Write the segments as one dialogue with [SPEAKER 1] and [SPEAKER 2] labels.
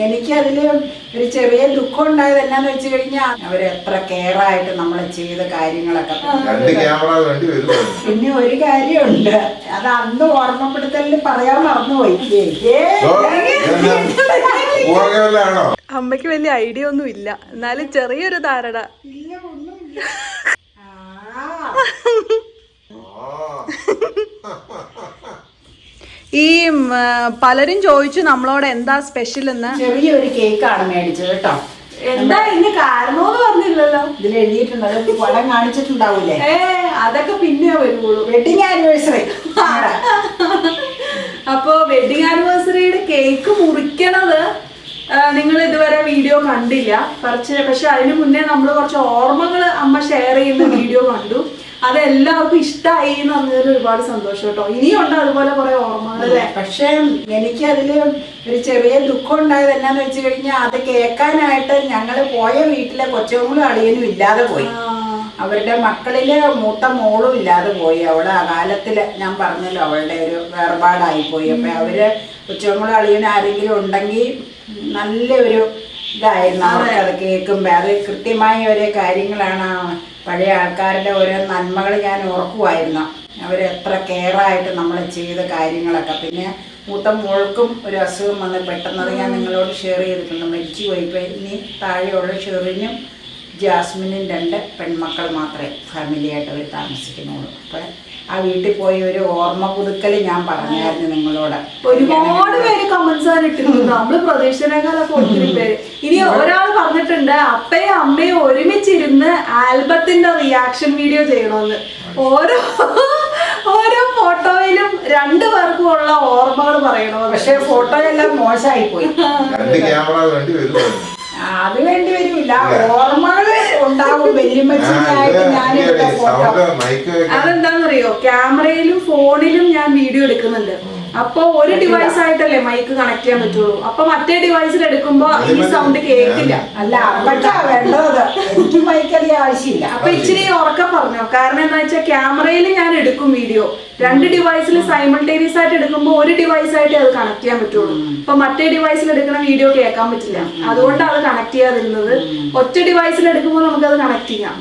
[SPEAKER 1] എനിക്കതിൽ ഒരു ചെറിയ ദുഃഖം ഉണ്ടായത് എന്നാന്ന് വെച്ച് കഴിഞ്ഞാൽ അവർ എത്ര കെയർ ആയിട്ട് നമ്മൾ ചെയ്ത കാര്യങ്ങളൊക്കെ. പിന്നെ ഒരു കാര്യമുണ്ട്. അത് അന്ന് ഓർമ്മപ്പെടുത്തലിൽ പറയാൻ മറന്നുപോയി.
[SPEAKER 2] അമ്മയ്ക്ക് വലിയ ഐഡിയ ഒന്നും ഇല്ല. എന്നാലും ചെറിയൊരു ധാരണ.
[SPEAKER 1] ഇല്ല ഒന്നുമില്ല. ആ.
[SPEAKER 2] ഈ പലരും ചോദിച്ചു നമ്മളോട് എന്താ സ്പെഷ്യൽ എന്ന്.
[SPEAKER 1] ചെറിയൊരു കേക്കാണ് മേടിച്ചത് കേട്ടോ.
[SPEAKER 2] എന്താ ഇതിന് കാരണമെന്ന് പറഞ്ഞില്ലല്ലോ.
[SPEAKER 1] ഇതിൽ എഴുതിയിട്ടുണ്ട്. പടം കാണിച്ചിട്ടുണ്ടാവൂലേ?
[SPEAKER 2] ഏ അതൊക്കെ പിന്നെ വരുള്ളൂ.
[SPEAKER 1] വെഡിങ് ആനിവേഴ്സറി
[SPEAKER 2] അപ്പോ വെഡിങ് ആനിവേഴ്സറിയുടെ കേക്ക് മുറിക്കണത് നിങ്ങൾ ഇതുവരെ വീഡിയോ കണ്ടില്ല. കുറച്ച് പക്ഷെ അതിനു മുന്നേ നമ്മൾ കുറച്ച് ഓർമ്മകൾ അമ്മ ഷെയർ ചെയ്യുന്ന വീഡിയോ കണ്ടു. അത് എല്ലാവർക്കും ഇഷ്ടമായി എന്ന് പറഞ്ഞതിൽ ഒരുപാട് സന്തോഷം കേട്ടോ. ഇനിയുണ്ട് അതുപോലെ കുറെ ഓർമ്മകൾ.
[SPEAKER 1] പക്ഷേ എനിക്ക് അതിൽ ഒരു ചെറിയ ദുഃഖം ഉണ്ടായത് എന്നാന്ന് വെച്ച് കഴിഞ്ഞാൽ അത് കേൾക്കാനായിട്ട് ഞങ്ങൾ പോയ വീട്ടിലെ കൊച്ചങ്ങളും അളിയനും ഇല്ലാതെ പോയി. അവരുടെ മക്കളിലെ മൂത്ത മോളും ഇല്ലാതെ പോയി. അവൾ അകാലത്തിൽ ഞാൻ പറഞ്ഞല്ലോ അവളുടെ ഒരു വേർപാടായി പോയി അപ്പൊ അവർ കൊച്ചങ്ങളും അളിയനും ആരെങ്കിലും ഉണ്ടെങ്കിൽ നല്ലൊരു ഇതായിരുന്നു അവർക്കത് അത് കേൾക്കുമ്പോൾ അത് കൃത്യമായ ഓരോ കാര്യങ്ങളാണ്. പഴയ ആൾക്കാരുടെ ഓരോ നന്മകൾ ഞാൻ ഓർക്കുമായിരുന്നു അവരെത്ര കെയറായിട്ട് നമ്മൾ ചെയ്ത കാര്യങ്ങളൊക്കെ. പിന്നെ മൂത്ത മോൾക്കും ഒരു അസുഖം വന്ന് പെട്ടെന്നത് ഞാൻ നിങ്ങളോട് ഷെയർ ചെയ്തിട്ടുണ്ട്. മരിച്ചു പോയിപ്പോൾ ഇനി താഴെയുള്ള ഷെറിനും ജാസ്മിനും രണ്ട് പെൺമക്കൾ മാത്രമേ ഫാമിലിയായിട്ട് അവർ താമസിക്കുന്നുള്ളൂ. അപ്പം ആ വീട്ടിൽ പോയി ഒരു ഓർമ്മ പുതുക്കൽ ഞാൻ പറഞ്ഞായിരുന്നു നിങ്ങളോട്.
[SPEAKER 2] ഒരുപാട് പേര് കമന്റ്സ് ആണ് ഇട്ടിരുന്നത്. നമ്മൾ പ്രതീക്ഷനേക്കാളൊക്കെ ഒത്തിരി പേര്. ഇനി ഒരാൾ പറഞ്ഞിട്ടുണ്ട് അപ്പയും അമ്മയും ഒരുമിച്ചിരുന്ന് ആൽബത്തിന്റെ റിയാക്ഷൻ വീഡിയോ ചെയ്യണമെന്ന് ഓരോ ഓരോ ഫോട്ടോയിലും രണ്ടു പേർക്കും ഉള്ള ഓർമ്മകൾ പറയണോ
[SPEAKER 1] പക്ഷെ ഫോട്ടോയെല്ലാം മോശമായി പോയി
[SPEAKER 3] രണ്ട് ക്യാമറ വേണ്ടി
[SPEAKER 1] അത് വേണ്ടി വരില്ല ഓർമ്മകൾ ഉണ്ടാവും.
[SPEAKER 3] വെല്ലുമച്ചായിട്ട് മൈക്ക് വെക്കാൻ
[SPEAKER 2] അതെന്താണെന്നറിയോ ക്യാമറയിലും ഫോണിലും ഞാൻ വീഡിയോ എടുക്കുന്നുണ്ട്. അപ്പൊ ഒരു ഡിവൈസ് ആയിട്ടല്ലേ മൈക്ക് കണക്ട് ചെയ്യാൻ പറ്റുള്ളൂ. അപ്പൊ മറ്റേ ഡിവൈസിൽ എടുക്കുമ്പോ ഈ സൗണ്ട് കേൾക്കില്ല.
[SPEAKER 1] അല്ല അപ്പഴാ വേണ്ടത്. എനിക്ക് അധികം ആവശ്യമില്ല.
[SPEAKER 2] അപ്പൊ ഇച്ചിരി ഉറക്കം പറഞ്ഞോ. കാരണം എന്താ വെച്ചാൽ ക്യാമറയിൽ ഞാൻ എടുക്കും വീഡിയോ. രണ്ട് ഡിവൈസിൽ സൈമിൾട്ടേനിയസ് ആയിട്ട് എടുക്കുമ്പോൾ ഒരു ഡിവൈസ് ആയിട്ട് അത് കണക്ട് ചെയ്യാൻ പറ്റുള്ളൂ. അപ്പൊ മറ്റേ ഡിവൈസിൽ എടുക്കുന്ന വീഡിയോ കേൾക്കാൻ പറ്റില്ല. അതുകൊണ്ടാണ് അത് കണക്ട് ചെയ്യാതിരുന്നത് ഒറ്റ ഡിവൈസിൽ എടുക്കുമ്പോൾ നമുക്ക് അത് കണക്ട് ചെയ്യാം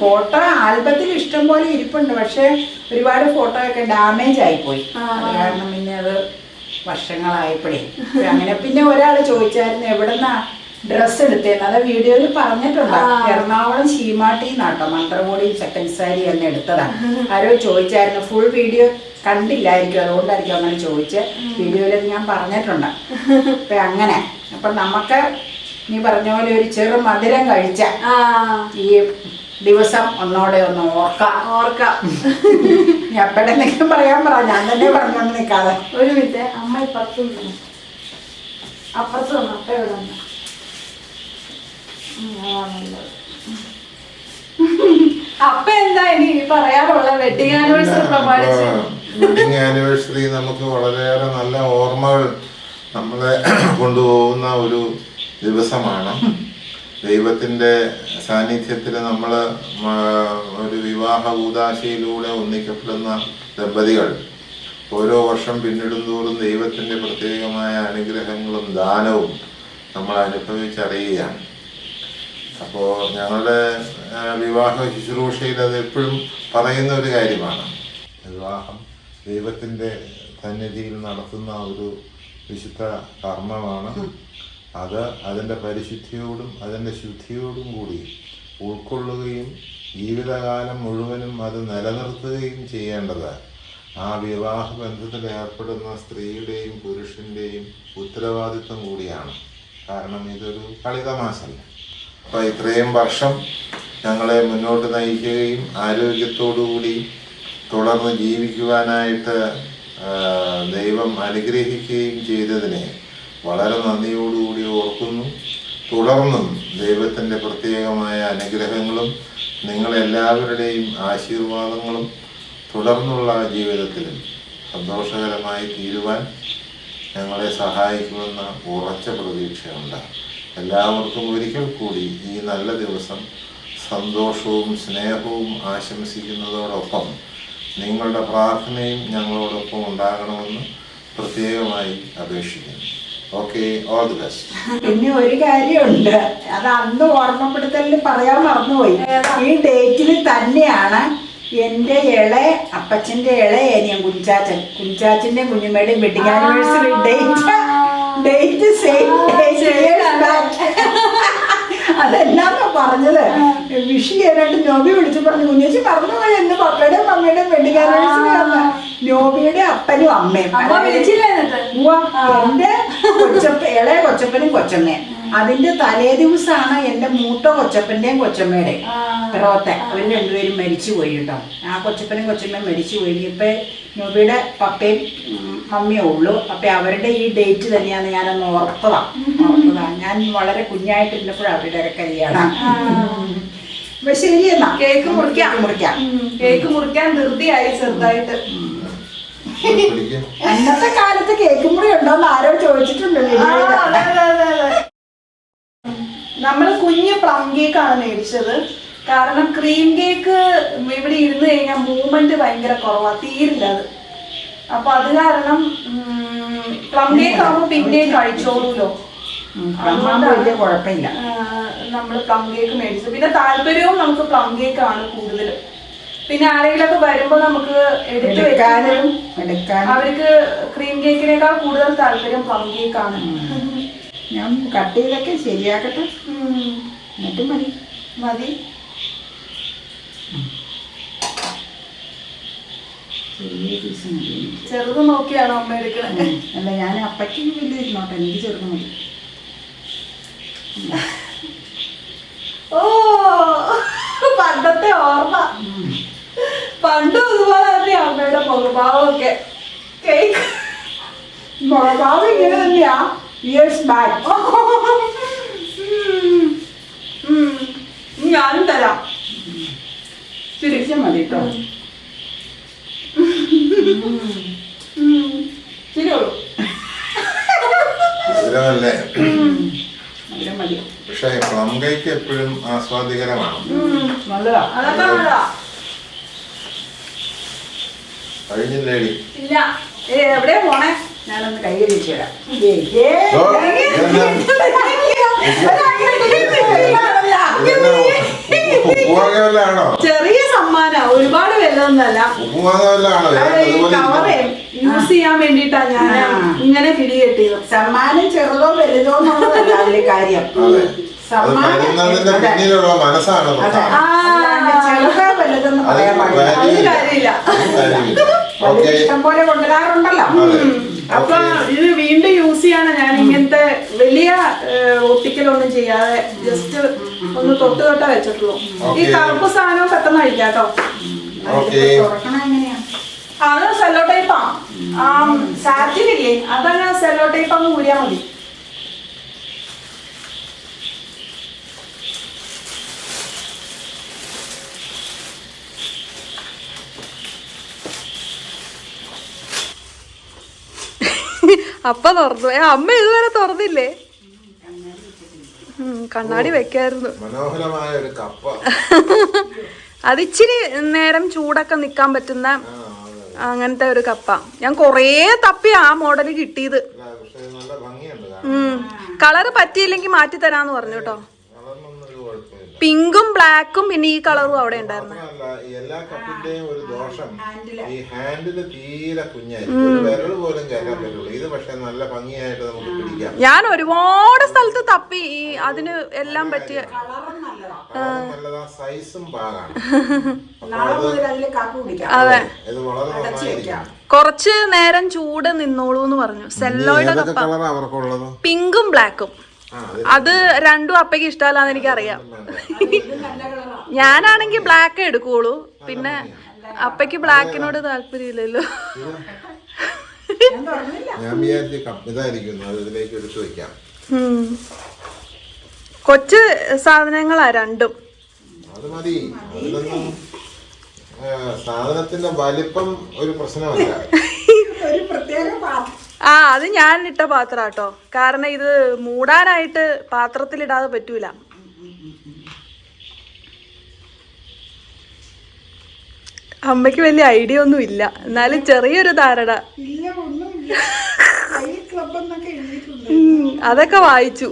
[SPEAKER 1] ഫോട്ടോ ആൽബത്തിൽ ഇഷ്ടം പോലെ ഇരിപ്പുണ്ട്. പക്ഷെ ഒരുപാട് ഫോട്ടോ ഒക്കെ ഡാമേജ് ആയിപ്പോയി പോയി കാരണം പിന്നെ അത് വർഷങ്ങളായപ്പോഴേ. അങ്ങനെ പിന്നെ ഒരാൾ ചോദിച്ചായിരുന്നു എവിടെന്നാ ഡ്രസ്സ് എടുത്തേന്ന് അത് വീഡിയോയിൽ പറഞ്ഞിട്ടുണ്ട്. എറണാകുളം ശീമാട്ടി നാട്ടോ മന്ത്രമോടി സെക്കൻഡ് സാരി എന്ന് എടുത്തതാണ് ആരോ ചോദിച്ചായിരുന്നു. ഫുൾ വീഡിയോ കണ്ടില്ലായിരിക്കും. അതുകൊണ്ടായിരിക്കും അങ്ങനെ ചോദിച്ച്. വീഡിയോയിൽ ഞാൻ പറഞ്ഞിട്ടുണ്ട്. അപ്പൊ അങ്ങനെ. അപ്പൊ നമുക്ക് നീ പറഞ്ഞ പോലെ ഒരു ചെറു മധുരം കഴിച്ച ഈ ദിവസം ഒന്നോടെ ഒന്ന് ഓർക്കാം.
[SPEAKER 2] ഓർക്കാം.
[SPEAKER 1] ഞാൻ എപ്പോഴെന്തെങ്കിലും പറയാൻ പറ. ഞാൻ തന്നെ പറഞ്ഞോണ്ട് നിൽക്കാതെ
[SPEAKER 2] ഒരു മിനിറ്റ്. അമ്മ ഇപ്പുറത്തു അപ്പുറത്ത് നിന്നു അപ്പ നിന്ന് അപ്പ എന്താ ഇനി പറയാറുള്ള വെഡിങ് ആനിവേഴ്സറി പ്രമാണിച്ച്.
[SPEAKER 3] വെഡിങ് ആനിവേഴ്സറി നമുക്ക് വളരെയേറെ നല്ല ഓർമ്മകൾ നമ്മളെ കൊണ്ടുപോകുന്ന ഒരു ദിവസമാണ്. ദൈവത്തിന്റെ സാന്നിധ്യത്തിൽ നമ്മൾ ഒരു വിവാഹ ഊദാശയിലൂടെ ഒന്നിക്കപ്പെടുന്ന ദമ്പതികൾ. ഓരോ വർഷം പിന്നിടുന്തോറും ദൈവത്തിന്റെ പ്രത്യേകമായ അനുഗ്രഹങ്ങളും ദാനവും നമ്മൾ അനുഭവിച്ചറിയുകയാണ്. അപ്പോൾ ഞങ്ങളുടെ വിവാഹ ശുശ്രൂഷയിൽ അത് എപ്പോഴും പറയുന്ന ഒരു കാര്യമാണ്. വിവാഹം ദൈവത്തിന്റെ സന്നിധിയിൽ നടത്തുന്ന ഒരു വിശുദ്ധ കർമ്മമാണ്. അത് അതിന്റെ പരിശുദ്ധിയോടും അതിന്റെ ശുദ്ധിയോടും കൂടി ഉൾക്കൊള്ളുകയും ജീവിതകാലം മുഴുവനും അത് നിലനിർത്തുകയും ചെയ്യേണ്ടത്. ആ വിവാഹ ബന്ധത്തിൽ ഏർപ്പെടുന്ന സ്ത്രീയുടെയും പുരുഷന്റെയും ഉത്തരവാദിത്വം കൂടിയാണ്. കാരണം ഇതൊരു കളിതമാശല്ല. അപ്പോൾ ഇത്രയും വർഷം ഞങ്ങളെ മുന്നോട്ട് നയിക്കുകയും ആരോഗ്യത്തോടുകൂടി തുടർന്ന് ജീവിക്കുവാനായിട്ട് ദൈവം അനുഗ്രഹിക്കുകയും ചെയ്തതിനെ വളരെ നന്ദിയോടുകൂടി ഓർക്കുന്നു. തുടർന്നും ദൈവത്തിന്റെ പ്രത്യേകമായ അനുഗ്രഹങ്ങളും നിങ്ങളെല്ലാവരുടെയും ആശീർവാദങ്ങളും തുടർന്നുള്ള ജീവിതത്തിലും സന്തോഷകരമായി തീരുവാൻ ഞങ്ങളെ സഹായിക്കുമെന്ന ഉറച്ച പ്രതീക്ഷയുണ്ട്. എല്ലാവർക്കും ഒരിക്കൽ കൂടി ഈ നല്ല ദിവസം സന്തോഷവും സ്നേഹവും ആശംസിക്കുന്നതോടൊപ്പം നിങ്ങളുടെ പ്രാർത്ഥനയും ഞങ്ങളോടൊപ്പം ഉണ്ടാകണമെന്ന് പ്രത്യേകമായി അപേക്ഷിക്കുന്നു. ഓക്കെ ഓൾ ദി ബെസ്റ്റ്
[SPEAKER 1] പിന്നെ ഒരു കാര്യമുണ്ട്. അത് അന്ന് ഓർമ്മപ്പെടുത്തലിൽ പറയാൻ മറന്നുപോയി. ഈ ഡേറ്റിൽ തന്നെയാണ് എന്റെ ഇളെ അപ്പച്ചന്റെ ഇള ഏനിയൻ കുഞ്ചാച്ചൻ. കുഞ്ചാച്ചന്റെ കുഞ്ഞുമ്മയുടെയും വെഡിങ് ആനിവേഴ്സറി ഡേറ്റ് ഡേറ്റ് അതെല്ലാം പറഞ്ഞത്. വിഷി ചെയ്യാനായിട്ട് നോബി വിളിച്ചു പറഞ്ഞു. കുഞ്ഞേച്ചി മറന്നുപോയി എന്റെ പപ്പയുടെയും മമ്മയുടെയും ആണ്. നോബിയുടെ അപ്പനും അമ്മയും. എന്റെ കൊച്ചപ്പ ഇളയ കൊച്ചപ്പനും കൊച്ചമ്മയും. അതിന്റെ തലേ ദിവസമാണ് എന്റെ മൂത്ത കൊച്ചപ്പന്റെയും കൊച്ചമ്മയുടെ പിറവത്തെ. അവർ രണ്ടുപേരും മരിച്ചു പോയി കേട്ടോ. ആ കൊച്ചപ്പനും കൊച്ചമ്മയും മരിച്ചു പോയി. ഇപ്പൊ നോബിയുടെ പപ്പയും മമ്മിയേ ഉള്ളൂ. അപ്പൊ അവരുടെ ഈ ഡേറ്റ് തന്നെയാണ് ഞാനൊന്ന് ഓർത്തതാ. ഓർത്തതാ. ഞാൻ വളരെ കുഞ്ഞായിട്ടിരുന്നപ്പോഴും അവരുടെ കല്യാണം. അപ്പൊ ശരി എന്നാ.
[SPEAKER 2] കേക്ക് മുറിക്കാം.
[SPEAKER 1] മുറിക്കാം.
[SPEAKER 2] കേക്ക് മുറിക്കാൻ ധൃതിയായി ചെറുതായിട്ട്.
[SPEAKER 1] അന്നത്തെ കാലത്ത് കേക്ക് മുറി ഉണ്ടോന്ന് ആരോ ചോദിച്ചിട്ടുണ്ട്
[SPEAKER 2] നമ്മൾ കുഞ്ഞ് പ്ലം കേക്ക് ആണ് മേടിച്ചത്. കാരണം ക്രീം കേക്ക് ഇവിടെ ഇരുന്ന് കഴിഞ്ഞാൽ മൂവ്മെന്റ് ഭയങ്കര കുറവാ. തീരില്ല അത്. അപ്പൊ അത് കാരണം പ്ലം കേക്ക് ആകുമ്പോ പിന്നെ കഴിച്ചോളൂലോ.
[SPEAKER 1] കുഴപ്പമില്ല.
[SPEAKER 2] നമ്മൾ പ്ലം കേക്ക് മേടിച്ചു പിന്നെ താല്പര്യവും നമുക്ക് പ്ലം കേക്ക് ആണ് കൂടുതൽ പിന്നെ ആരെങ്കിലൊക്കെ വരുമ്പോ നമുക്ക് എടുത്തു വെക്കാനും അവർക്ക് ക്രീം കേക്കിനേക്കാൾ കൂടുതൽ താല്പര്യം പ്ലം കേക്ക് ആണ്.
[SPEAKER 1] ഞാൻ കട്ട് ചെയ്തൊക്കെ ശരിയാക്കട്ടെ. എന്നിട്ട് മതി.
[SPEAKER 2] മതി. ചെറുത് നോക്കിയാണോ അമ്മ എടുക്കണത്
[SPEAKER 1] അല്ല ഞാൻ അപ്പയ്ക്ക് വലിയ ഇരുന്നോട്ടെ എനിക്ക് ചെറുത് മതി.
[SPEAKER 2] ഓ പണ്ടത്തെ ഓർമ്മ. പണ്ടും ഇതുപോലെ തന്നെ അമ്മയുടെ മുഖഭാവമൊക്കെ. കേക്ക്.
[SPEAKER 1] മുഖഭാവം ഇങ്ങനെ തന്നെയാ. ഇയേഴ്സ് ബാക്ക്
[SPEAKER 2] ഉം. ഞാനും തരാം.
[SPEAKER 1] തിരിച്ചും മതി കേട്ടോ
[SPEAKER 2] ഉം. ശരിയുള്ളൂ
[SPEAKER 3] പക്ഷേ പ്ലം കേക്ക് എപ്പോഴും ആസ്വാദികരമാണ്. കഴിഞ്ഞില്ലേടി?
[SPEAKER 2] ഇല്ല. ഏ, എവിടെയാ പോണേ?
[SPEAKER 1] ഞാനൊന്ന് കൈ
[SPEAKER 2] ചെറിയ സമ്മാന ഒരുപാട് വലുതൊന്നല്ല കവറേ യൂസ് ചെയ്യാൻ വേണ്ടിട്ടാ ഞാൻ. ഇങ്ങനെ പിടികെട്ടിയത്
[SPEAKER 1] സമ്മാനം ചെറുതോ വലുതോ എന്നുള്ളതല്ല അതിന്റെ കാര്യം സമ്മാനം
[SPEAKER 3] മനസ്സാണ്
[SPEAKER 1] ചെറുതോ വലുതെന്ന് പറയാൻ പാടില്ല
[SPEAKER 2] അത് കാര്യമില്ല.
[SPEAKER 3] അത് value ഇല്ല.
[SPEAKER 1] വലിയ
[SPEAKER 3] Okay.
[SPEAKER 1] ഇഷ്ടം പോലെ കൊണ്ടുവരാറുണ്ടല്ലോ.
[SPEAKER 2] അപ്പൊ. ഇത് വീണ്ടും യൂസ് ചെയ്യാണ് ഞാൻ ഇങ്ങനത്തെ വലിയ ഒട്ടിക്കലൊന്നും ചെയ്യാതെ ജസ്റ്റ് ഒന്ന് തൊട്ട് തൊട്ടാ വെച്ചിട്ടുള്ളൂ. ഈ കറുപ്പ് സാധനം പെട്ടെന്ന് അഴിക്കാം കേട്ടോ അത് സെല്ലോ ടൈപ്പാ ആ. സാറ്റിൻ ഇല്ലേ അതങ്ങ് സെല്ലോ ടൈപ്പ് അങ്ങ് ഊരിയാ മതി. അപ്പ തുറന്നു. ഏ അമ്മ ഇതുവരെ തുറന്നില്ലേ? കണ്ണാടി വെക്കായിരുന്നു.
[SPEAKER 3] മനോഹരമായ ഒരു കപ്പ.
[SPEAKER 2] അത് ഇച്ചിരി നേരം ചൂടൊക്കെ നിക്കാൻ പറ്റുന്ന അങ്ങനത്തെ ഒരു കപ്പ. ഞാൻ കൊറേ തപ്പി ആ മോഡൽ കിട്ടിയത്. കളറ് പറ്റിയില്ലെങ്കിൽ മാറ്റി തരാന്ന് പറഞ്ഞു കേട്ടോ. പിങ്കും ബ്ലാക്കും പിന്നെ ഈ കളറും അവിടെ ഉണ്ടായിരുന്നു.
[SPEAKER 3] എല്ലാ കപ്പിന്റെയും ഒരു ദോഷം ഈ ഹാൻഡിൽ തീരെ കുഞ്ഞായി. ഒരു വിരൽ പോലും കയറ്റാൻ പറ്റുള്ളൂ ഇത് പക്ഷെ നല്ല ഭംഗിയായിട്ട് നമുക്ക് പിടിക്കാം.
[SPEAKER 2] ഞാൻ ഒരുപാട് സ്ഥലത്ത് തപ്പി. ഈ അതിന് എല്ലാം പറ്റിയ
[SPEAKER 1] കളറും നല്ലതാ.
[SPEAKER 3] നല്ലതാ സൈസും പാകാണ്
[SPEAKER 2] അതെ
[SPEAKER 3] ഇത് വളരെ നന്നായിരിക്കും.
[SPEAKER 2] കുറച്ച് നേരം ചൂട് നിന്നോളൂ എന്ന് പറഞ്ഞു സെല്ലോയുടെ കപ്പ. പിങ്കും ബ്ലാക്കും.
[SPEAKER 3] അത്
[SPEAKER 2] രണ്ടും അപ്പയ്ക്ക് ഇഷ്ടമല്ലാന്ന് എനിക്കറിയാം. ഞാനാണെങ്കിൽ ബ്ലാക്ക് എടുക്കുള്ളൂ. പിന്നെ അപ്പയ്ക്ക് ബ്ലാക്കിനോട് താല്പര്യമില്ലല്ലോ. കൊച്ചു സാധനങ്ങളാ രണ്ടും.
[SPEAKER 3] സാധനത്തിന്റെ വലിപ്പം ഒരു പ്രശ്നമല്ല.
[SPEAKER 1] ഒരു പ്രത്യേക പാത്രം
[SPEAKER 2] ആ അത് ഞാൻ ഇട്ട പാത്രം കേട്ടോ കാരണം ഇത് മൂടാനായിട്ട് പാത്രത്തിലിടാതെ പറ്റൂല. അമ്മയ്ക്ക് വലിയ ഐഡിയ ഒന്നും ഇല്ല. എന്നാലും ചെറിയൊരു ധാരണ. അതൊക്കെ വായിച്ചു.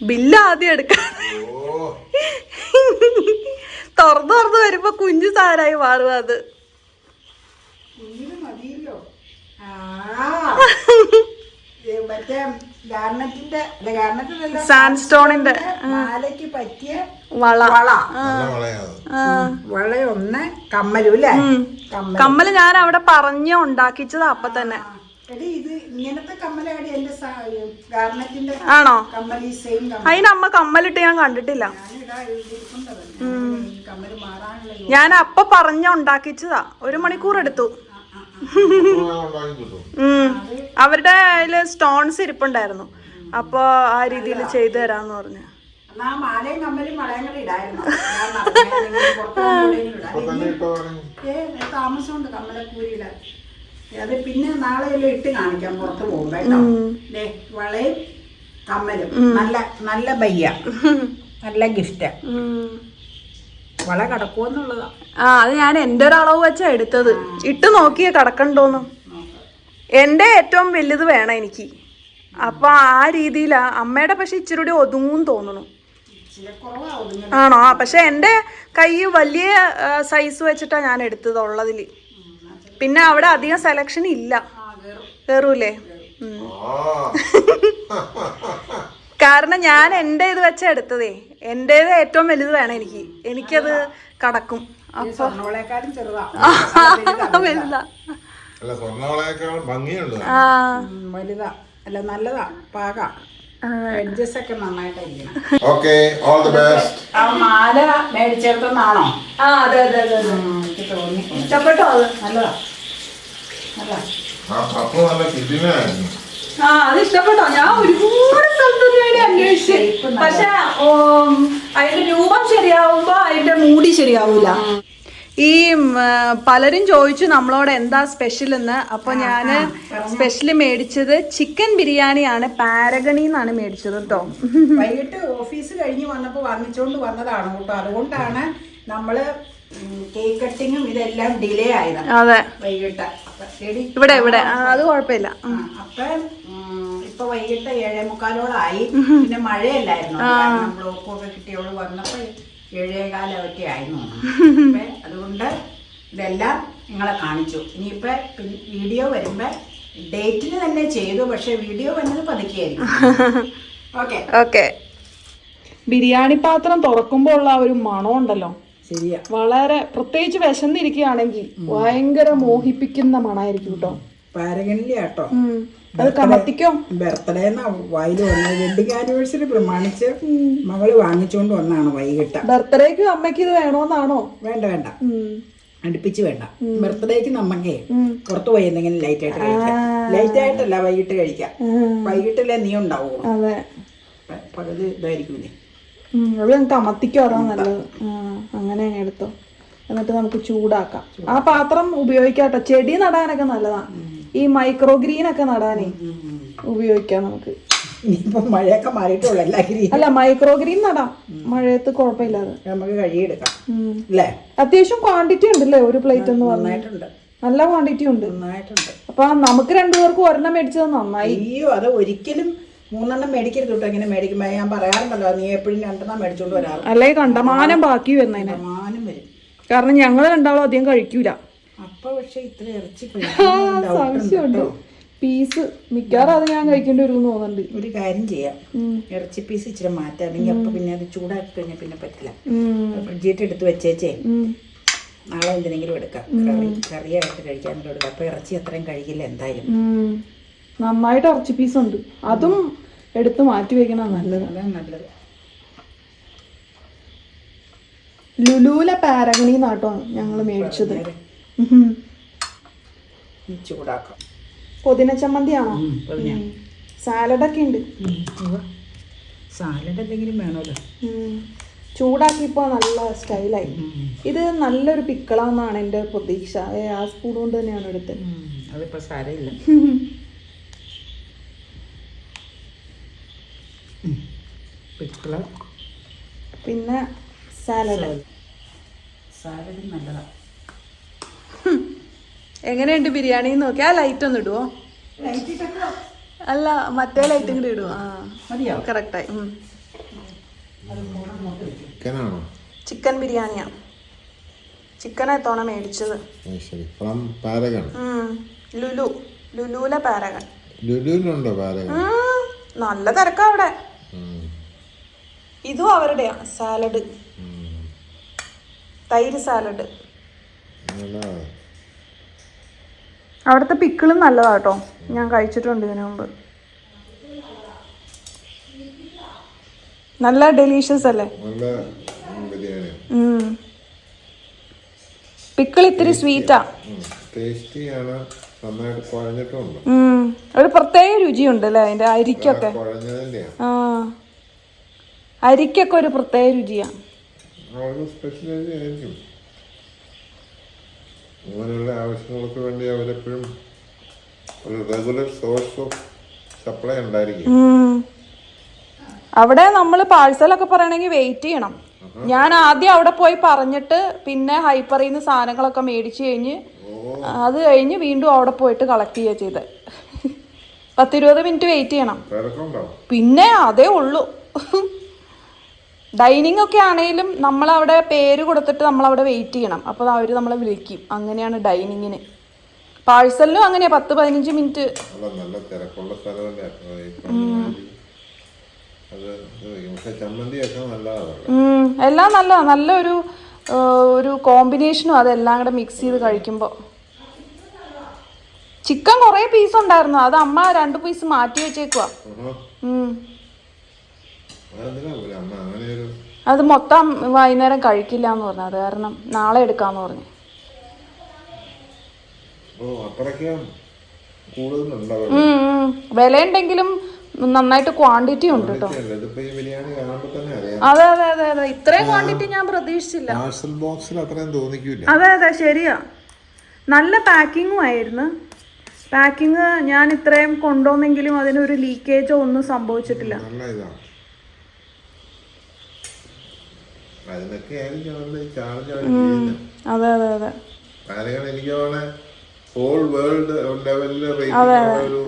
[SPEAKER 2] ബില്ല് ആദ്യം എടുക്കാം
[SPEAKER 3] ഓ.
[SPEAKER 2] തുറന്നു തുറന്നു വരുമ്പോ കുഞ്ഞു സാധനമായി മാറും അത്. സാൻസ്റ്റോണിന്റെ
[SPEAKER 1] മാലയ്ക്ക് പറ്റിയ
[SPEAKER 2] വള.
[SPEAKER 1] വളയൊന്ന് കമ്മലും അല്ലേ? കമ്മൽ
[SPEAKER 2] കമ്മൽ. ഞാൻ അവിടെ പറഞ്ഞ് ഉണ്ടാക്കിച്ചത് അപ്പൊ തന്നെ. ആണോ? അതിനമ്മ കമ്മലിട്ട് ഞാൻ കണ്ടിട്ടില്ല.
[SPEAKER 1] ഞാനിടാ
[SPEAKER 2] ഞാൻ അപ്പൊ പറഞ്ഞ ഉണ്ടാക്കിച്ചതാ. ഒരു മണിക്കൂർ എടുത്തു. അവരുടെ അതിൽ സ്റ്റോൺസ് ഇരിപ്പുണ്ടായിരുന്നു. അപ്പൊ ആ രീതിയിൽ ചെയ്തു തരാന്ന് പറഞ്ഞു.
[SPEAKER 1] താമസമുണ്ട് കമ്മലക്കൂരിയിടാൻ അത് പിന്നെ നാളെ എല്ലാം ഇട്ട് കാണിക്കാം പുറത്ത് പോകും ദേ വളയും കമ്മലും. നല്ല നല്ല ബയ്യ. നല്ല ഗിഫ്റ്റ്. വള കിടക്കുമെന്നുള്ളതാ
[SPEAKER 2] ആ അത് ഞാൻ എന്റെ ഒരു അളവ് വെച്ചാ എടുത്തത്. ഇട്ട് നോക്കിയേ കടക്കണ്ടോന്ന്. എന്റെ ഏറ്റവും വലുത് വേണം എനിക്ക്. അപ്പൊ ആ രീതിയിലാ അമ്മയുടെ പക്ഷെ ഇച്ചിരി കൂടി ഒതുങ്ങും തോന്നുന്നു. ആണോ? പക്ഷെ എന്റെ കൈ വലിയ സൈസ് വെച്ചിട്ടാ ഞാൻ എടുത്തത് ഉള്ളതിൽ പിന്നെ അവിടെ അധികം സെലക്ഷൻ ഇല്ല. കേറൂലേ? കാരണം ഞാൻ എന്റെ ഇത് വെച്ചാ എടുത്തതേ. എന്റേത് ഏറ്റവും വലുത് വേണം എനിക്ക്. എനിക്കത് കടക്കും.
[SPEAKER 1] അപ്പൊ
[SPEAKER 2] വലുതാ.
[SPEAKER 3] അല്ല സ്വർണവളയേക്കാൾ ഭംഗിയുണ്ട്
[SPEAKER 2] ആ.
[SPEAKER 1] ഉം, വലുതാ. അല്ല നല്ലതാ. പാക. എഡ്ജസ് ഒക്കെ നന്നായിട്ടായിരിക്കണം.
[SPEAKER 3] ഓക്കെ ഓൾ ദി ബെസ്റ്റ്
[SPEAKER 1] ആ മാല മേടിച്ചെടുത്തെന്നാണോ
[SPEAKER 2] ആ അതെ അതെ അതെ അതെ.
[SPEAKER 1] എനിക്ക് തോന്നി.
[SPEAKER 2] ഇഷ്ടപ്പെട്ടോ അത്?
[SPEAKER 1] നല്ലതാ. നല്ലതാ.
[SPEAKER 3] ആ കപ്പ് നല്ല കിടിലായിരുന്നു
[SPEAKER 2] ആ അത് ഇഷ്ടപ്പെട്ടോ? ഞാൻ ഒരുപാട് സ്ഥലത്തിന് വേണ്ടി അന്വേഷിച്ച് പക്ഷെ അതിന്റെ രൂപം ശരിയാവുമ്പോ അതിന്റെ മൂടി ശരിയാവൂല. ഈ പലരും ചോദിച്ചു നമ്മളോട് എന്താ സ്പെഷ്യൽ എന്ന്. അപ്പൊ ഞാൻ സ്പെഷ്യൽ മേടിച്ചത് ചിക്കൻ ബിരിയാണിയാണ്. പാരഗണി എന്നാണ് മേടിച്ചത് കേട്ടോ
[SPEAKER 1] വൈകിട്ട് ഓഫീസ് കഴിഞ്ഞ് വന്നപ്പോൾ വാങ്ങിച്ചുകൊണ്ട് വന്നതാണ് കേട്ടോ. അതുകൊണ്ടാണ് നമ്മൾ കേക്ക് കട്ടിങ്ങും ഇതെല്ലാം ഡിലേ ആയത്.
[SPEAKER 2] അതെ.
[SPEAKER 1] വൈകിട്ട്.
[SPEAKER 2] ഇവിടെ ഇവിടെ. ആ, അത് കുഴപ്പമില്ല.
[SPEAKER 1] അപ്പൊ ഇപ്പൊ വൈകിട്ട് ഏഴേ മുക്കാലോളായി പിന്നെ മഴയല്ലായിരുന്നു? കാരണം ബ്ലോക്കൊക്കെ കിട്ടിയോൾ വന്നപ്പോ ഏഴേ കാലൊക്കെ ആയിരുന്നു അതുകൊണ്ട് ഇതെല്ലാം നിങ്ങളെ കാണിച്ചു. ഇനിയിപ്പൊ വീഡിയോ വരുമ്പോ ഡേറ്റിന് തന്നെ ചെയ്തു പക്ഷെ വീഡിയോ വന്നത് പതുക്കെയായിരിക്കും ഓക്കെ.
[SPEAKER 2] ഓക്കെ. ബിരിയാണി പാത്രം തുറക്കുമ്പോ ഉള്ള ആ ഒരു മണം ഉണ്ടല്ലോ
[SPEAKER 1] ശരിയാ.
[SPEAKER 2] വളരെ പ്രത്യേകിച്ച് വിശന്നിരിക്കുകയാണെങ്കിൽ ഭയങ്കര മോഹിപ്പിക്കുന്ന മണമായിരിക്കും കേട്ടോ.
[SPEAKER 1] പാരഗണിലെ കേട്ടോ
[SPEAKER 2] ഉം. അത് കമത്തിക്കോ
[SPEAKER 1] ബർത്ത്ഡേ വയൽ വന്ന വെഡിങ് ആനിവേഴ്സറി പ്രമാണിച്ച് മകൾ വാങ്ങിച്ചുകൊണ്ട് വന്നാണ് വൈകിട്ട്.
[SPEAKER 2] ബർത്ത്ഡേക്ക് അമ്മയ്ക്ക് ഇത് വേണോന്നാണോ?
[SPEAKER 1] വേണ്ട വേണ്ട. അടുപ്പിച്ച് വേണ്ട. ബർത്ത്ഡേക്ക് നമ്മക്കേ പുറത്തു പോയി എന്തെങ്കിലും ലൈറ്റ് ആയിട്ട് കഴിക്കാം. ലൈറ്റ് ആയിട്ടല്ല വൈകിട്ട് കഴിക്കാം. വൈകിട്ടല്ലേ നീ ഉണ്ടാവുമോ
[SPEAKER 2] അതെ.
[SPEAKER 1] പ- പകുതി ഇതായിരിക്കും നീ
[SPEAKER 2] ഉം, അത് അതാ നല്ലത്. അങ്ങനെ എടുത്തോ. എന്നിട്ട് നമുക്ക് ചൂടാക്കാം. ആ പാത്രം ഉപയോഗിക്കാട്ടോ. ചെടി നടാനൊക്കെ നല്ലതാണ് ഈ മൈക്രോ ഗ്രീൻ ഒക്കെ നടാനേ ഉപയോഗിക്കാം നമുക്ക്.
[SPEAKER 1] ഇനിയിപ്പോ മഴയൊക്കെ മാറിയിട്ടുള്ള എല്ലാ ഗ്രീൻ.
[SPEAKER 2] അല്ല മൈക്രോ ഗ്രീൻ നടാം മഴയത്ത് കുഴപ്പമില്ലാതെ.
[SPEAKER 1] നമുക്ക്
[SPEAKER 2] കഴുകിയെടുക്കാം.
[SPEAKER 1] അല്ലേ
[SPEAKER 2] അത്യാവശ്യം ക്വാണ്ടിറ്റി ഉണ്ടല്ലേ ഒരു പ്ലേറ്റ് എന്ന്
[SPEAKER 1] പറഞ്ഞിട്ടുണ്ട്
[SPEAKER 2] നല്ല ക്വാണ്ടിറ്റി ഉണ്ട്.
[SPEAKER 1] നന്നായിട്ടുണ്ട്.
[SPEAKER 2] അപ്പൊ നമുക്ക് രണ്ടുപേർക്കും ഒരെണ്ണം മേടിച്ചത് നന്നായി.
[SPEAKER 1] അയ്യോ അത് ഒരിക്കലും മൂന്നെണ്ണം മേടിക്കരുത് കേട്ടോ ഇങ്ങനെ മേടിക്കുമ്പോ. ഞാൻ പറയാറുണ്ടല്ലോ നീ എപ്പോഴും രണ്ടെണ്ണം മേടിച്ചോണ്ട് വരാറ്.
[SPEAKER 2] അല്ലെ കണ്ടമാനം ബാക്കി വരുന്നതിന്.
[SPEAKER 1] വരും.
[SPEAKER 2] കാരണം ഞങ്ങൾ രണ്ടാളും അധികം കഴിക്കൂല.
[SPEAKER 1] അപ്പൊ പക്ഷെ ഇത്ര ഇറച്ചി
[SPEAKER 2] സംശയമുണ്ട്. പീസ് മിക്കവാറും അത് ഞാൻ കഴിക്കേണ്ടി വരും തോന്നുന്നുണ്ട്.
[SPEAKER 1] ഒരു കാര്യം ചെയ്യാം. ഇറച്ചി പീസ് ഇച്ചിരി മാറ്റാം. അല്ലെങ്കിൽ അപ്പൊ പിന്നെ അത് ചൂടാക്കി കഴിഞ്ഞാൽ പിന്നെ പറ്റില്ല. ഫ്രിഡ്ജിട്ട് എടുത്ത് വെച്ചേച്ചേ. നാളെ എന്തിനെങ്കിലും എടുക്കാം. കറി കറിയായിട്ട് കഴിക്കാൻ എടുക്കാം. അപ്പൊ ഇറച്ചി അത്രയും കഴിക്കില്ല എന്തായാലും.
[SPEAKER 2] നന്നായിട്ട് ഇറച്ചി പീസ് ഉണ്ട്. അതും എടുത്ത് മാറ്റി വെക്കണം നല്ലത്.
[SPEAKER 1] അതാണ് നല്ലത്.
[SPEAKER 2] ലുലൂല പാരഗണി നാട്ടോ ഞങ്ങൾ മേടിച്ചത്.
[SPEAKER 1] ചൂടാക്കാം
[SPEAKER 2] പുതിന ചമ്മന്തിയാണോ. സാലഡൊക്കെ ഉണ്ട്.
[SPEAKER 1] സാലഡ് എന്തെങ്കിലും വേണമല്ലോ.
[SPEAKER 2] ചൂടാക്കിയപ്പോൾ നല്ല സ്റ്റൈലായി. ഇത് നല്ലൊരു പിക്കളാന്നാണ് എന്റെ പ്രതീക്ഷ. ആ സ്പൂൺ കൊണ്ട് തന്നെയാണ് എടുത്തത്.
[SPEAKER 1] ഉം, അതിപ്പോ സാരമില്ല. പിക്കള.
[SPEAKER 2] പിന്നെ സാലഡ്.
[SPEAKER 1] സാലഡ്. നല്ലതാണ്
[SPEAKER 2] എങ്ങനെയുണ്ട് ബിരിയാണി നോക്കി ആ ലൈറ്റ് ഒന്ന് ഇടുവോ? അല്ല മറ്റേ ലൈറ്റും കൂടി ഇടുവോ? ആ
[SPEAKER 1] മതിയോ?
[SPEAKER 2] കറക്റ്റായി ചിക്കൻ ബിരിയാണിയാ. ചിക്കനെ തോണ മേടിച്ചത്. ലുലു. ലുലുവിലെ
[SPEAKER 3] ലുലുവിലുണ്ടോ പാരഗൺ.
[SPEAKER 2] നല്ല തിരക്കാ അവിടെ. ഇതും അവരുടെ സാലഡ്. തൈര് സാലഡ്. അവിടുത്തെ പിക്കിളും നല്ലതാ കേട്ടോ ഞാൻ കഴിച്ചിട്ടുണ്ട് ഇതിനു മുമ്പ്. നല്ല ഡെലീഷ്യസ് അല്ലേ? പിക്കിൾ ഇത്തിരി സ്വീറ്റാ ഒരു പ്രത്യേക രുചിയുണ്ട് അല്ലേ അതിന്റെ അരിക്കൊക്കെ? ആ അരിക്കൊക്കെ ഒരു പ്രത്യേക
[SPEAKER 3] രുചിയാണ് അങ്ങനെയുള്ള ആവശ്യങ്ങൾക്ക് വേണ്ടി അവരെപ്പോഴും ഒരു റെഗുലർ സോഴ്സ് ഓഫ് സപ്ലൈ ഉണ്ടായിരിക്കും.
[SPEAKER 2] അവിടെ നമ്മൾ പാഴ്സലൊക്കെ പറയണമെങ്കിൽ വെയിറ്റ് ചെയ്യണം. ഞാൻ ആദ്യം അവിടെ പോയി പറഞ്ഞിട്ട് പിന്നെ ഹൈപ്പറിൽ നിന്ന് സാധനങ്ങളൊക്കെ മേടിച്ച് കഴിഞ്ഞ് അത് കഴിഞ്ഞ് വീണ്ടും അവിടെ പോയിട്ട് കളക്ട് ചെയ്യുക ചെയ്ത്. പത്തിരുപത് മിനിറ്റ് വെയിറ്റ് ചെയ്യണം. പിന്നെ അതേ ഉള്ളൂ. ഡൈനിങ് ഒക്കെ ആണെങ്കിലും നമ്മളവിടെ പേര് കൊടുത്തിട്ട് നമ്മളവിടെ വെയിറ്റ് ചെയ്യണം. അപ്പോൾ അവർ നമ്മളെ വിളിക്കും. അങ്ങനെയാണ് ഡൈനിങ്ങിന് പാഴ്സലിനും അങ്ങനെയാ. പത്ത് പതിനഞ്ച് മിനിറ്റ്
[SPEAKER 3] നല്ല തിരക്കുള്ള സ്ഥലമല്ലേ?
[SPEAKER 2] എല്ലാം നല്ല നല്ലൊരു ഒരു കോമ്പിനേഷനും അതെല്ലാം കൂടെ മിക്സ് ചെയ്ത് കഴിക്കുമ്പോൾ ചിക്കൻ കുറേ പീസ് ഉണ്ടായിരുന്നു. അത് അമ്മ രണ്ട് പീസ് മാറ്റി വെച്ചേക്കുവാ ഉം.
[SPEAKER 3] അതെന്തിനാ പോലെ അമ്മ അങ്ങനെ ഒരു
[SPEAKER 2] അത് മൊത്തം വൈകുന്നേരം കഴിക്കില്ല എന്ന് പറഞ്ഞു. അത് കാരണം നാളെ എടുക്കാന്ന് പറഞ്ഞു. വിലയുണ്ടെങ്കിലും നന്നായിട്ട് ക്വാണ്ടിറ്റി ഉണ്ട് കേട്ടോ അതെ അതെ അതെ അതെ. ഇത്രയും ക്വാണ്ടിറ്റി ഞാൻ പ്രതീക്ഷിച്ചില്ല. അതെ അതെ. ശരിയാ. നല്ല പാക്കിങ്ങും ആയിരുന്നു. പാക്കിങ് ഞാൻ ഇത്രയും കൊണ്ടുവന്നെങ്കിലും അതിനൊരു ലീക്കേജോ ഒന്നും സംഭവിച്ചിട്ടില്ല
[SPEAKER 3] നല്ല ഇതാണ് അതിനൊക്കെ ആയിരിക്കും അവരുടെ ഈ ചാർജ് അവർ ചെയ്യുന്നത്
[SPEAKER 2] അതെ അതെ അതെ.
[SPEAKER 3] ഹോൾ വേൾഡ് ലെവലിൽ ഒരു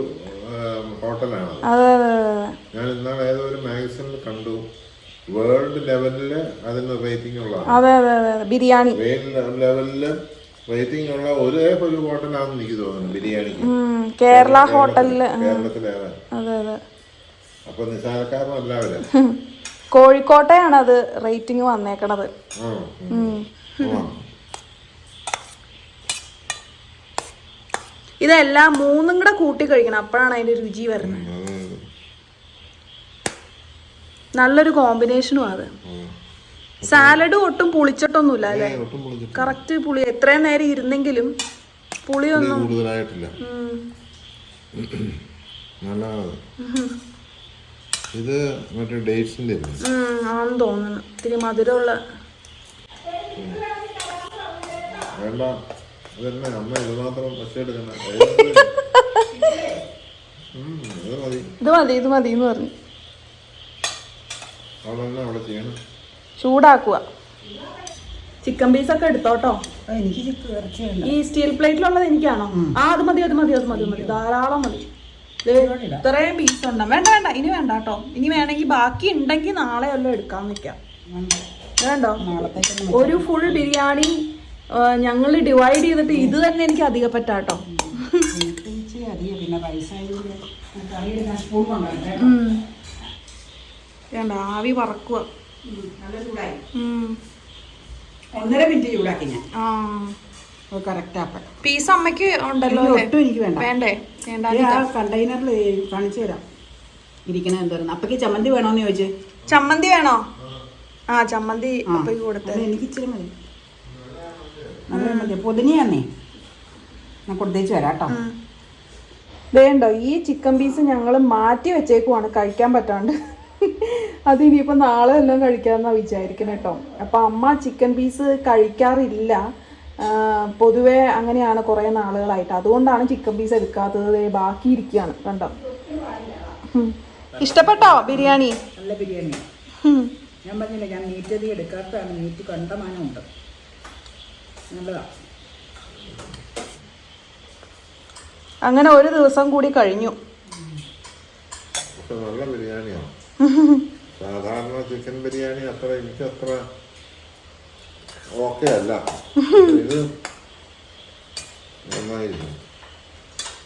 [SPEAKER 3] ഹോട്ടലാണ്
[SPEAKER 2] അതെ. അതെ അതെ
[SPEAKER 3] ഞാൻ ഇന്നാൾ ഏതോ ഒരു മാഗസിനിൽ കണ്ടു. വേൾഡ് ലെവലിൽ അതിന് റേറ്റിംഗ്
[SPEAKER 2] അതെ അതെ അതെ ബിരിയാണി.
[SPEAKER 3] വേൾഡ് ലെവലിൽ റേറ്റിംഗ് ഉള്ള ഒരേ ഒരു ഹോട്ടലാണെന്ന് എനിക്ക് തോന്നുന്നു ബിരിയാണിക്ക്
[SPEAKER 2] കേരള ഹോട്ടലിൽ
[SPEAKER 3] കേരളത്തിലേറെ
[SPEAKER 2] അതെ അതെ.
[SPEAKER 3] അപ്പൊ നിസാരക്കാരനല്ല അവർ
[SPEAKER 2] കോഴിക്കോട്ടെയാണ് അത് റേറ്റിംഗ് വന്നേക്കണത്. ഇതെല്ലാം മൂന്നും കൂടെ കൂട്ടി കഴിക്കണം അപ്പോഴാണ് അതിന്റെ രുചി വരുന്നത്. നല്ലൊരു കോമ്പിനേഷനും അത്. സാലഡ് ഒട്ടും പുളിച്ചിട്ടൊന്നുമില്ല അല്ലേ? കറക്റ്റ് പുളി. എത്രയും നേരം ഇരുന്നെങ്കിലും പുളിയൊന്നും
[SPEAKER 3] കൂടുതലായിട്ടില്ല.
[SPEAKER 2] ഉം.
[SPEAKER 3] ഇത് മറ്റേ ഡേറ്റ്സിന്റെ
[SPEAKER 2] ആണെന്ന് തോന്നുന്നു. ഇത്തിരി മധുരമുള്ള
[SPEAKER 3] വേണ്ട അതന്നെ അമ്മ ഇത് മാത്രം പച്ചയെടുക്കണ്ട ഇത് മതി.
[SPEAKER 2] ഇത് മതി എന്ന് പറഞ്ഞു. ചൂടാക്കുക. ചിക്കൻ പീസ് ഒക്കെ എടുത്തോട്ടോ
[SPEAKER 1] എനിക്ക്
[SPEAKER 2] ഈ സ്റ്റീൽ പ്ലേറ്റിലുള്ളത് എനിക്കാണോ? ആ അത് മതി അത് മതി അത് മതി മതി. ധാരാളം മതി. ഇത്രയും പീസ് ഉണ്ട്? വേണ്ട വേണ്ട. ഇനി വേണ്ട കേട്ടോ. ഇനി വേണമെങ്കിൽ ബാക്കി ഉണ്ടെങ്കിൽ നാളെ വല്ലതും എടുക്കാൻ നിൽക്കാം വേണ്ടോ? ഒരു ഫുൾ ബിരിയാണി ഞങ്ങൾ ഡിവൈഡ് ചെയ്തിട്ട് ഇത് തന്നെ എനിക്ക് അധികം പറ്റാട്ടോ വേണ്ട ആവി പറക്കുക
[SPEAKER 1] ഒന്നര മിനിറ്റ് ചൂടാക്കി ഞാൻ.
[SPEAKER 2] ആ. പീസ് അമ്മയ്ക്ക് ഉണ്ടല്ലോ
[SPEAKER 1] ഒട്ടും എനിക്ക് വേണ്ട.
[SPEAKER 2] വേണ്ടേ?
[SPEAKER 1] കണ്ടെയ്നറിൽ കാണിച്ചു തരാം. ഇരിക്കണ എന്തായിരുന്നു? അപ്പക്ക് ചമ്മന്തി വേണോന്ന് ചോദിച്ചേ.
[SPEAKER 2] ചമ്മന്തി വേണോ? ആ. ചമ്മന്തി
[SPEAKER 1] എനിക്ക് ഇച്ചിരി മതി. നല്ല മതി. പൊതിനെയാന്നേ ഞാൻ കൊടുത്തേച്ച് വരാം കേട്ടോ.
[SPEAKER 2] വേണ്ടോ ഈ ചിക്കൻ പീസ് ഞങ്ങൾ മാറ്റി വെച്ചേക്കുവാണ്. കഴിക്കാൻ പറ്റാണ്ട്. അത് ഇനിയിപ്പോൾ നാളെ എല്ലാം കഴിക്കാന്നാ വിചാരിക്കണേട്ടോ കേട്ടോ. അപ്പം അമ്മ ചിക്കൻ പീസ് കഴിക്കാറില്ല. പൊതുവെ അങ്ങനെയാണ് കുറേ നാളുകളായിട്ട്. അതുകൊണ്ടാണ് ചിക്കൻ പീസ് എടുക്കാത്തത്. ബാക്കി ഇരിക്കുകയാണ് കണ്ടോ? ഇഷ്ടപ്പെട്ടോ ബിരിയാണി?
[SPEAKER 1] നല്ല ബിരിയാണി. ഞാൻ പറഞ്ഞില്ല ഞാൻ മീറ്റതി എടുക്കാത്തതാണ്. നീറ്റ് കണ്ടമാനമുണ്ട്. നല്ലതാ.
[SPEAKER 2] അങ്ങനെ ഒരു ദിവസം കൂടി കഴിഞ്ഞു.
[SPEAKER 3] നല്ല ബിരിയാണിയാണ് സാധാരണ ചിക്കൻ ബിരിയാണി അത്ര എനിക്ക് അത്ര ഓക്കെ അല്ല. ഇത് നന്നായിരുന്നു.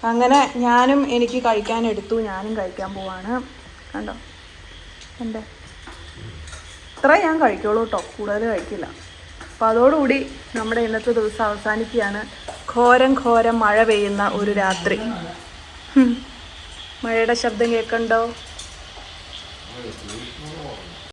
[SPEAKER 2] അങ്ങനെ ഞാനും എനിക്ക് കഴിക്കാൻ എടുത്തു. ഞാനും കഴിക്കാൻ പോവാണ്. കണ്ടോ? എന്റെ ഇത്ര ഞാൻ കഴിക്കുള്ളൂ കേട്ടോ കൂടുതൽ കഴിക്കില്ല. അപ്പം അതോടുകൂടി നമ്മുടെ ഇന്നത്തെ ദിവസം അവസാനിക്കുകയാണ്. ഘോരം ഘോരം മഴ പെയ്യുന്ന ഒരു രാത്രി. മഴയുടെ ശബ്ദം കേൾക്കണ്ടോ?